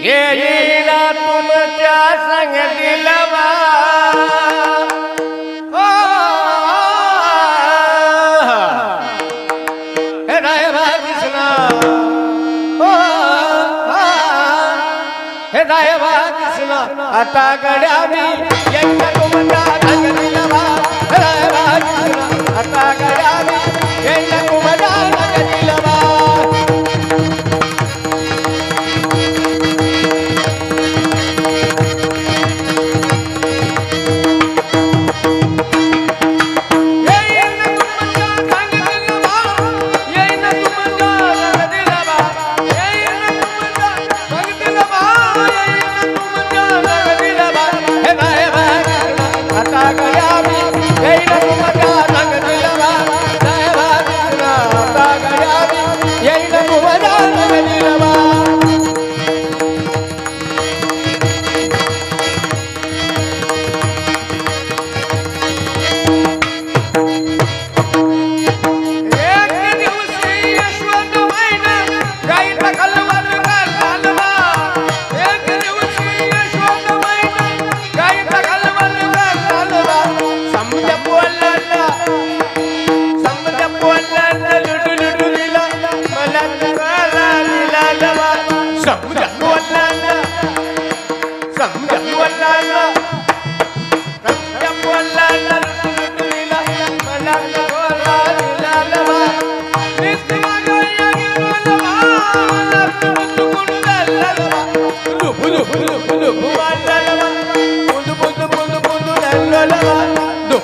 येईला तुमच्या संग दिलवा. हे दाय कृष्ण. आता गड्या मी यंदा तुमचा रंग दिलवा. राय कृष्ण. आता गड्या मी Gaia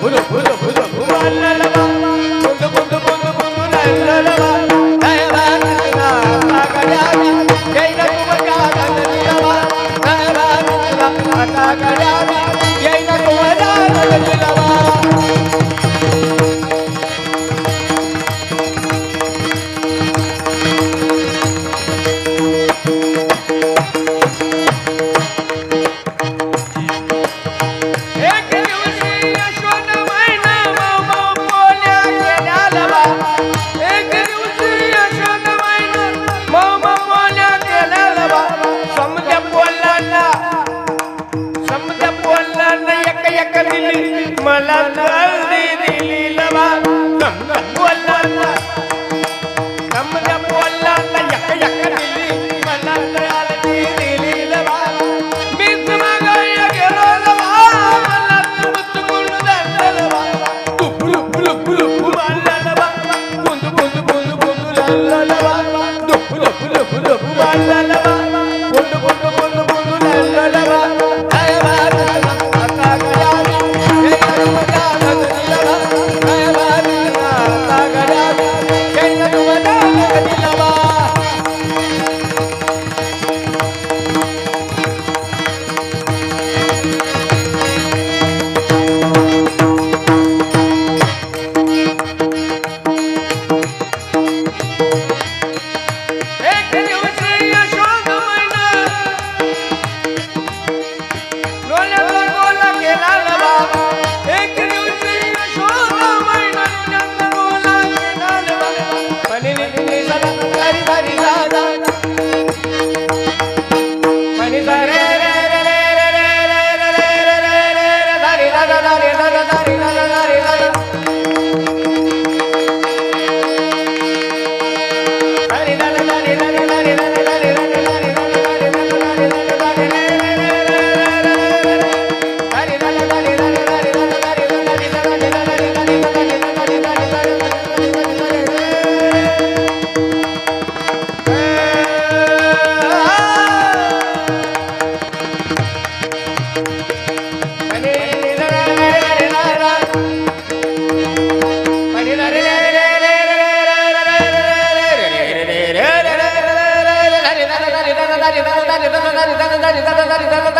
Put up, put up. गड्याला येईन कोणाला இயக்கத்தில் மலர்ந்தல்லிலவா நம்ம நம்ம 那里，那里，那里。